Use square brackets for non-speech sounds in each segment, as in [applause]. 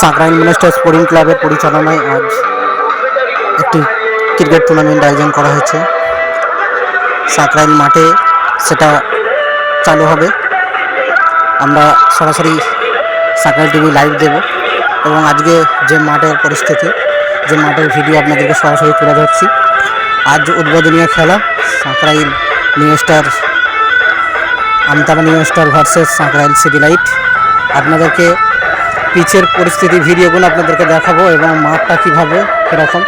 Sankrail minister sporting ক্লাবের পরিচালনায় আজ একটি ক্রিকেট টুর্নামেন্ট আয়োজন করা হয়েছে। সাঁকরাইল মাঠে সেটা চালু হবে। আমরা সরাসরি সাঁকরাইল টিভি লাইভ দেব এবং আজকে যে মাঠের পরিস্থিতি, যে মাঠের ভিডিও আপনাদেরকে সরাসরি তুলে ধরছি, আজ উদ্বোধনীয় খেলা Sankrail new star Amtara new versus Sankrail city light. আপনাদেরকে পিচের পরিস্থিতি ভিডিওগুলো আপনাদেরকে দেখাবো এবং মাঠটা কীভাবে কীরকম।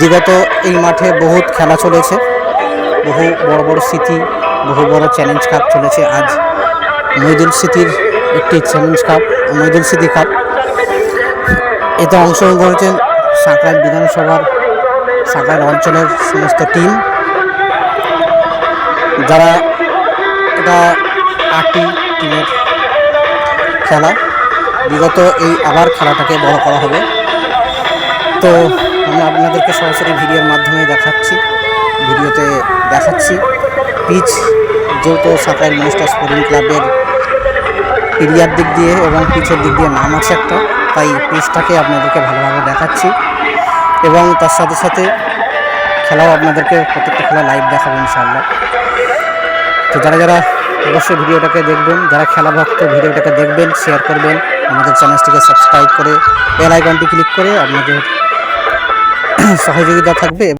বিগত এই মাঠে বহুত খেলা চলেছে, বহু বড় বড় স্মৃতি বহু বড় চ্যালেঞ্জ কাপ চলেছে। আজ মইদুল স্মৃতির একটি চ্যালেঞ্জ কাপ মইদুল স্মৃতি কাপ এতে অংশগ্রহণ করেছেন সাঁকরাইল বিধানসভার সাঁকরাইল অঞ্চলের সমস্ত টিম যারা এটা আটটি টিমের খেলা। বিগত এই আবার খেলাটাকে বড় করা হবে। তো আমরা আপনাদেরকে সরাসরি ভিডিওর মাধ্যমে দেখাচ্ছি, ভিডিওতে দেখাচ্ছি। পিচ যেহেতু সাঁতার মিনিস্টার স্পোর্টিং ক্লাবের এরিয়ার দিক দিয়ে এবং পিচের দিক দিয়ে নাম আছে একটা, তাই পিচটাকে আপনাদেরকে ভালোভাবে দেখাচ্ছি। এবং তার সাথে সাথে খেলাও আপনাদেরকে প্রত্যেকটা খেলা লাইভ দেখাবো ইনশাআল্লাহ। তো যারা যারা অবশ্যই ভিডিওটাকে দেখবেন। যারা খেলা ভক্ত ভিডিওটাকে দেখবেন শেয়ার করবেন, আমাদের চ্যানেলটিকে সাবস্ক্রাইব করে বেল আইকনটি ক্লিক করে আপনাদের [clears throat] সহযোগিতা থাকবে।